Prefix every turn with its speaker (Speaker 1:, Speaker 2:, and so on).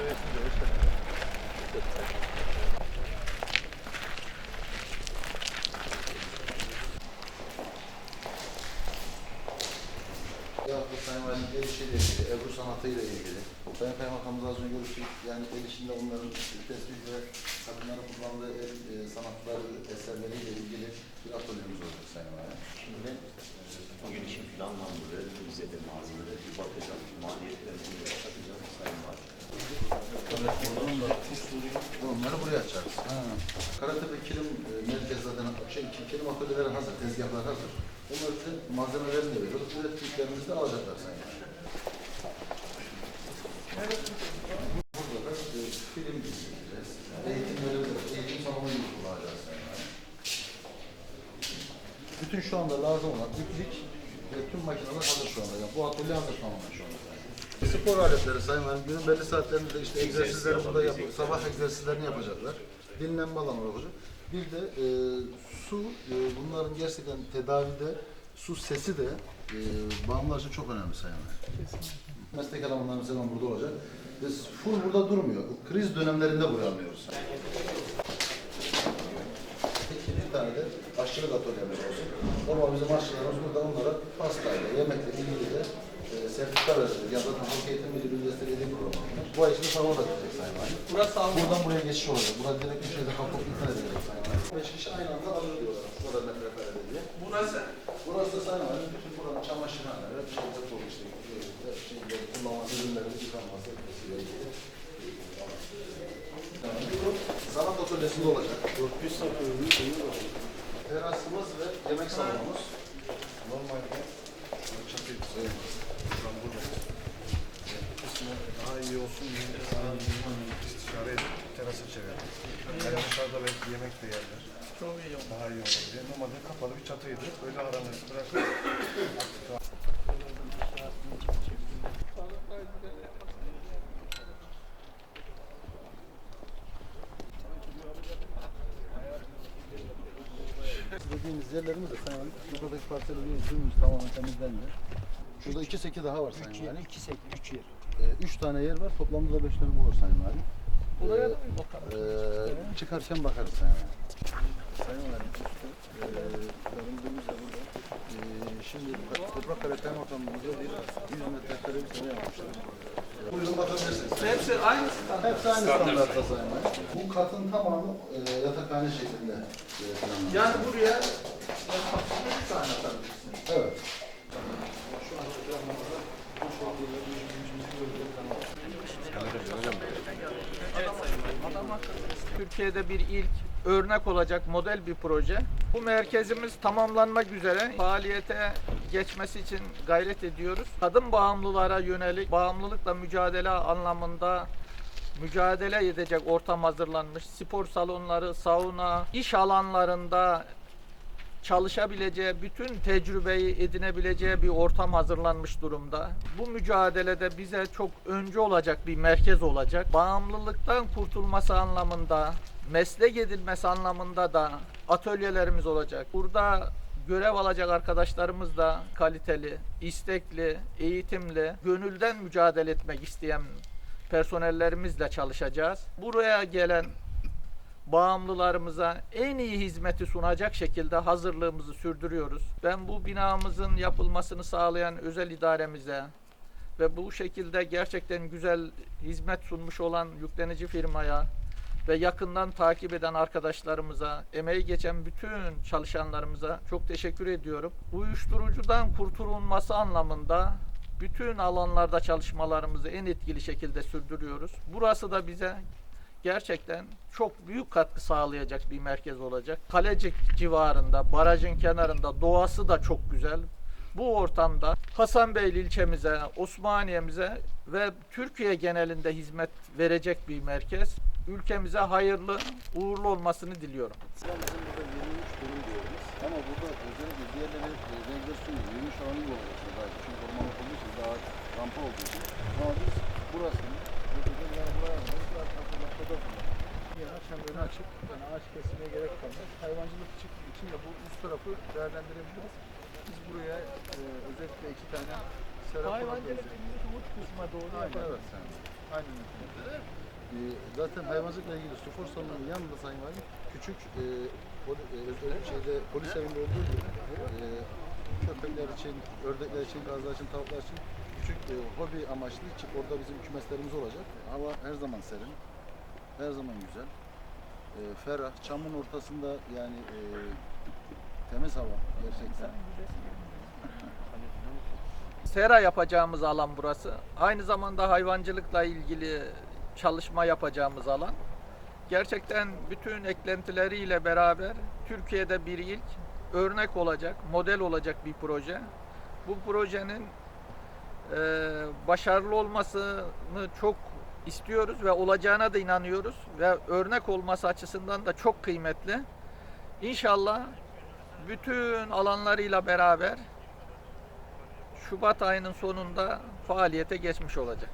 Speaker 1: Ya bu Sayın el işiyle ilgili, Ebru sanatıyla ilgili. Sayın Kaymakamımız az önce görüştük. Yani el işinde onların tespit ve kadınların kullandığı el e, sanatları eserleriyle ilgili bir atölyemiz olacak Sayın Valim.
Speaker 2: Şimdi bugün için planlandı. Bize de malzemeleri bir bakacağım. Maliyetlerini Valim.
Speaker 1: Onları buraya açarız. Ha. Karatepe kilim e, merkez zaten şey, ki- kilim atölyeleri hazır, tezgahlar hazır. Onları bize malzemelerini de veriyoruz. Ürettiklerimizi de alacaklar Valim. Burada da e, film izleyeceğiz. Eğitimleri, eğitim salonu gibi kullanacağız Valim. Bütün şu anda lazım olan iplik ve tüm makineler hazır şu anda. Yani bu atölye hazır tamamen şu anda. Spor aletleri Sayın Valim günün belli saatlerinde işte egzersizleri burada yapıyor. Sabah egzersizlerini yapacaklar. Dinlenme alanı olacak. Bir de e, su, e, bunların gerçekten tedavide su sesi de e, bağımlılar için çok önemli Sayın Valim. Meslek elemanları mesela burada olacak. Biz full burada durmuyor. Kriz dönemlerinde buraya alıyoruz. İki tane de aşçılık atölyemiz olsun. Normal bizim aşçılarımız burada onlara pastayla, yemekle ilgili de sertifika verecek. Ya da Halk Eğitim Müdürlüğü'nün desteklediği programlar. Bu ay içinde salona da gidecek Sayın Valim.
Speaker 3: Burası salon.
Speaker 1: Buradan buraya geçiş olacak. Burada direkt bir şeyde kapı iptal edilecek Sayın Valim. Beş kişi aynı anda alır diyorlar. Bu kadar metrekarede diye.
Speaker 3: Burası.
Speaker 1: Burası da Sayın Valim. Bütün buranın çamaşırhane ve bir şeyde dolu işte. e, Şeyde kullanılan ürünlerin yıkanması etmesiyle ilgili. Sanat atölyesinde olacak. 400 Terasımız ve yemek salonumuz. Normalde çatı şu an burada.
Speaker 4: kısmı daha iyi olsun diye istişare edip terasa çevirdik. Yani dışarıda de yerler.
Speaker 3: Çok iyi oldu.
Speaker 4: Daha iyi diye. Normalde kapalı bir çatıydı. Öyle aranızı bırakıp
Speaker 1: Dediğimiz yerlerimiz de Sayın Valim. Buradaki parseli bir suyumuz tamamen temizlendi. Şurada iki seki daha var Sayın Valim.
Speaker 3: İki sek, üç yer.
Speaker 1: Ee, üç tane yer var. Toplamda da beş tane bu var Sayın Valim. Ee, çıkarken bakarız. Sayın Valim, üstü, ee, burada. Ee, şimdi Toprakkale Kaymakamlığımıza bir 100 metrekare bir sene yapmışlar. Ee, Buyurun bakabilirsiniz.
Speaker 3: Hepsi aynı standart.
Speaker 1: Hepsi aynı standartta Sayın Valim. Bu katın tamamı e, yatakhane şeklinde e.
Speaker 3: Yani buraya yani kapısında üç tane atabilirsiniz.
Speaker 1: Evet.
Speaker 3: Adam akıllı. Türkiye'de bir ilk örnek olacak model bir proje. Bu merkezimiz tamamlanmak üzere faaliyete geçmesi için gayret ediyoruz. Kadın bağımlılara yönelik bağımlılıkla mücadele anlamında mücadele edecek ortam hazırlanmış. Spor salonları, sauna, iş alanlarında çalışabileceği, bütün tecrübeyi edinebileceği bir ortam hazırlanmış durumda. Bu mücadelede bize çok öncü olacak bir merkez olacak. Bağımlılıktan kurtulması anlamında, meslek edilmesi anlamında da atölyelerimiz olacak. Burada görev alacak arkadaşlarımız da kaliteli, istekli, eğitimli, gönülden mücadele etmek isteyen personellerimizle çalışacağız. Buraya gelen bağımlılarımıza en iyi hizmeti sunacak şekilde hazırlığımızı sürdürüyoruz. Ben bu binamızın yapılmasını sağlayan özel idaremize ve bu şekilde gerçekten güzel hizmet sunmuş olan yüklenici firmaya ve yakından takip eden arkadaşlarımıza, emeği geçen bütün çalışanlarımıza çok teşekkür ediyorum. Uyuşturucudan kurtulunması anlamında bütün alanlarda çalışmalarımızı en etkili şekilde sürdürüyoruz. Burası da bize gerçekten çok büyük katkı sağlayacak bir merkez olacak. Kalecik civarında, barajın kenarında doğası da çok güzel. Bu ortamda Hasanbeyli ilçemize, Osmaniye'mize ve Türkiye genelinde hizmet verecek bir merkez. Ülkemize hayırlı, uğurlu olmasını diliyorum.
Speaker 1: Bizim burada 23 dönüm diyoruz. Ama burada özellikle diğerleri e, regülasyon gibi, yürüyüş alanı gibi olacak daha. Çünkü ormanlık olduğu daha rampa olduğu için. Ama biz burasını, buraya alıyoruz, bu arkasında noktada.
Speaker 5: Yine akşam böyle açık, yani ağaç kesmeye gerek kalmaz. Hayvancılık için, için de bu üst tarafı değerlendirebiliriz. Biz buraya e, özellikle iki tane serap
Speaker 3: Hayvancılık
Speaker 5: uç kısma doğru
Speaker 1: Aynen evet.
Speaker 5: Aynen öyle.
Speaker 1: Ee, zaten hayvancılıkla ilgili spor salonunun yanında Sayın Valim küçük e, poli, e, özel şeyde polis evinde olduğu gibi e, köpekler için, ördekler için, gazlar için, tavuklar için küçük e, hobi amaçlı çi- orada bizim kümeslerimiz olacak. Hava her zaman serin, her zaman güzel. E, ferah, çamın ortasında yani e, temiz hava gerçekten.
Speaker 3: Sera yapacağımız alan burası. Aynı zamanda hayvancılıkla ilgili çalışma yapacağımız alan. Gerçekten bütün eklentileriyle beraber Türkiye'de bir ilk örnek olacak, model olacak bir proje. Bu projenin eee, başarılı olmasını çok istiyoruz ve olacağına da inanıyoruz ve örnek olması açısından da çok kıymetli. İnşallah bütün alanlarıyla beraber Şubat ayının sonunda faaliyete geçmiş olacak.